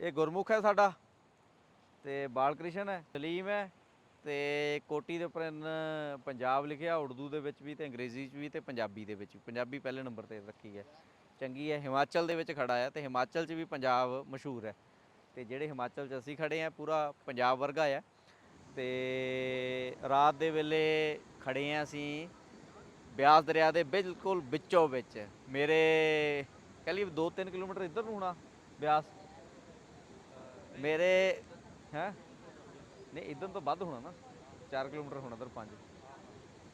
ਇਹ ਗੁਰਮੁਖ ਹੈ ਸਾਡਾ ਤੇ ਬਾਲ ਕ੍ਰਿਸ਼ਨ ਹੈ, ਸਲੀਮ ਹੈ ਤੇ ਕੋਟੀ ਦੇ ਉੱਪਰ ਪੰਜਾਬ ਲਿਖਿਆ, ਉਰਦੂ ਦੇ ਵਿੱਚ ਵੀ ਤੇ ਅੰਗਰੇਜ਼ੀ 'ਚ ਵੀ ਤੇ ਪੰਜਾਬੀ ਦੇ ਵਿੱਚ ਵੀ। ਪੰਜਾਬੀ ਪਹਿਲੇ ਨੰਬਰ ਤੇ ਰੱਖੀ ਹੈ। ਚੰਗੀ ਹੈ, ਹਿਮਾਚਲ ਦੇ ਵਿੱਚ ਖੜਾ ਹੈ ਤੇ ਹਿਮਾਚਲ 'ਚ ਵੀ ਪੰਜਾਬ ਮਸ਼ਹੂਰ ਹੈ। ਤੇ ਜਿਹੜੇ ਹਿਮਾਚਲ 'ਚ ਅਸੀਂ ਖੜੇ ਆ ਪੂਰਾ ਪੰਜਾਬ ਵਰਗਾ ਹੈ। ਤੇ ਰਾਤ ਦੇ ਵੇਲੇ ਖੜੇ ਆ ਅਸੀਂ ਬਿਆਸ ਦਰਿਆ ਦੇ ਬਿਲਕੁਲ ਵਿੱਚੋਂ ਵਿੱਚ। ਮੇਰੇ, ਕਹ ਲਈ 2-3 ਕਿਲੋਮੀਟਰ ਇੱਧਰ ਨੂੰ ਹੋਣਾ, ਬਿਆਸ। ਮੇਰੇ, ਹੈ? ਨਹੀਂ, ਇੱਧਰ ਤੋਂ ਵੱਧ ਹੋਣਾ ਨਾ। 4 ਕਿਲੋਮੀਟਰ ਹੋਣਾ ਇੱਧਰ 5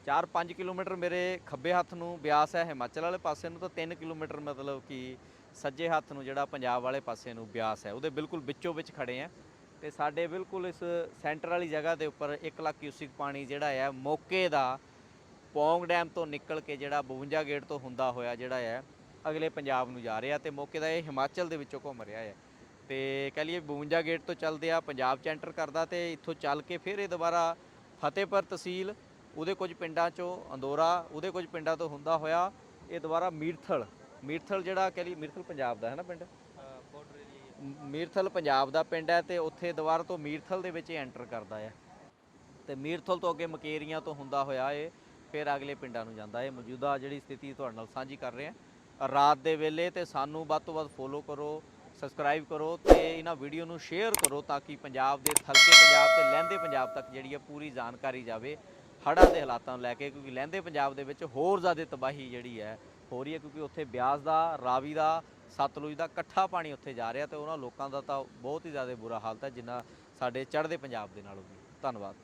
4-5 ਕਿਲੋਮੀਟਰ ਮੇਰੇ ਖੱਬੇ ਹੱਥ ਨੂੰ ਬਿਆਸ ਹੈ, ਹਿਮਾਚਲ ਵਾਲੇ ਪਾਸੇ ਨੂੰ ਤਾਂ 3 ਕਿਲੋਮੀਟਰ ਮਤਲਬ ਕਿ ਸੱਜੇ ਹੱਥ ਨੂੰ ਜਿਹੜਾ ਪੰਜਾਬ ਵਾਲੇ ਪਾਸੇ ਨੂੰ ਬਿਆਸ ਹੈ। ਉਹਦੇ ਬਿਲਕੁਲ ਵਿੱਚੋਂ ਵਿੱਚ ਖੜੇ ਆ। ਤੇ ਸਾਡੇ ਬਿਲਕੁਲ ਇਸ ਸੈਂਟਰ ਵਾਲੀ ਜਗ੍ਹਾ ਦੇ ਉੱਪਰ 1 ਲੱਖ ਕਿਊਸਿਕ ਪਾਣੀ ਜਿਹੜਾ ਹੈ ਮੌਕੇ ਦਾ ਪੌਂਗ ਡੈਮ ਤੋਂ ਨਿਕਲ ਕੇ ਜਿਹੜਾ 52 ਗੇਟ ਤੋਂ ਹੁੰਦਾ ਹੋਇਆ ਜਿਹੜਾ ਹੈ ਅਗਲੇ ਪੰਜਾਬ ਨੂੰ ਜਾ ਰਿਹਾ ਤੇ ਮੌਕੇ ਦਾ ਇਹ ਹਿਮਾਚਲ ਦੇ ਵਿੱਚੋਂ ਘੁੰਮ ਰਿਹਾ ਹੈ ਤੇ ਕਹ ਲਈਏ 52 ਗੇਟ ਤੋਂ ਚੱਲਦੇ ਆ ਪੰਜਾਬ ਚ ਐਂਟਰ ਕਰਦਾ ਤੇ ਇੱਥੋਂ ਚੱਲ ਕੇ ਫਿਰ ਇਹ ਦੁਬਾਰਾ ਫਤਿਹਪੁਰ ਤਹਿਸੀਲ ਉਹਦੇ ਕੁਝ ਪਿੰਡਾਂ ਚੋਂ ਅੰਦੋਰਾ ਉਹਦੇ ਕੁਝ ਪਿੰਡਾਂ ਤੋਂ ਹੁੰਦਾ ਹੋਇਆ ਇਹ ਦੁਬਾਰਾ ਮੀਰਥਲ ਮੀਰਥਲ ਜਿਹੜਾ ਕਹ ਲਈ ਮੀਰਥਲ ਪੰਜਾਬ ਦਾ ਹੈ ਨਾ ਪਿੰਡ? ਮੀਰਥਲ ਪੰਜਾਬ ਦਾ ਪਿੰਡ ਹੈ ਤੇ ਉੱਥੇ ਦੁਬਾਰਾ ਤੋਂ ਮੀਰਥਲ ਦੇ ਵਿੱਚ ਐਂਟਰ ਕਰਦਾ ਹੈ। ਤੇ ਮੀਰਥਲ ਤੋਂ ਅੱਗੇ ਮਕੇਰੀਆਂ ਤੋਂ ਹੁੰਦਾ ਹੋਇਆ ਇਹ ਫਿਰ ਅਗਲੇ ਪਿੰਡਾਂ ਨੂੰ ਜਾਂਦਾ ਹੈ। ਮੌਜੂਦਾ ਜਿਹੜੀ ਸਥਿਤੀ ਤੁਹਾਡੇ ਨਾਲ ਸਾਂਝੀ ਕਰ ਰਹੇ ਹਾਂ ਰਾਤ ਦੇ ਵੇਲੇ ਤੇ ਸਾਨੂੰ ਵੱਧ ਤੋਂ ਵੱਧ ਫੋਲੋ ਕਰੋ ਸਬਸਕ੍ਰਾਈਬ ਕਰੋ ਤੇ ਇਹਨਾਂ ਵੀਡੀਓ ਨੂੰ ਸ਼ੇਅਰ ਕਰੋ ਤਾਂ ਕਿ ਪੰਜਾਬ ਦੇ ਥਲਕੇ ਪੰਜਾਬ ਤੇ ਲਹਿੰਦੇ ਪੰਜਾਬ ਤੱਕ ਜਿਹੜੀ ਹੈ ਪੂਰੀ ਜਾਣਕਾਰੀ ਜਾਵੇ, ਹੜ੍ਹਾਂ ਦੇ ਹਾਲਾਤਾਂ ਨੂੰ ਲੈ ਕੇ, ਕਿਉਂਕਿ ਲਹਿੰਦੇ ਪੰਜਾਬ ਦੇ ਵਿੱਚ ਹੋਰ ਜ਼ਿਆਦਾ ਤਬਾਹੀ ਜਿਹੜੀ ਹੈ ਹੋ ਰਹੀ ਹੈ, ਕਿਉਂਕਿ ਉੱਥੇ ਬਿਆਸ ਦਾ, ਰਾਵੀ ਦਾ, ਸਤਲੁਜ ਦਾ ਇਕੱਠਾ ਪਾਣੀ ਉੱਥੇ ਜਾ ਰਿਹਾ ਤੇ ਉਹਨਾਂ ਲੋਕਾਂ ਦਾ ਤਾਂ ਬਹੁਤ ਹੀ ਜ਼ਿਆਦਾ ਬੁਰਾ ਹਾਲਤ ਹੈ ਜਿੰਨਾ ਸਾਡੇ ਚੜ੍ਹਦੇ ਪੰਜਾਬ ਦੇ ਨਾਲੋਂ ਵੀ। ਧੰਨਵਾਦ।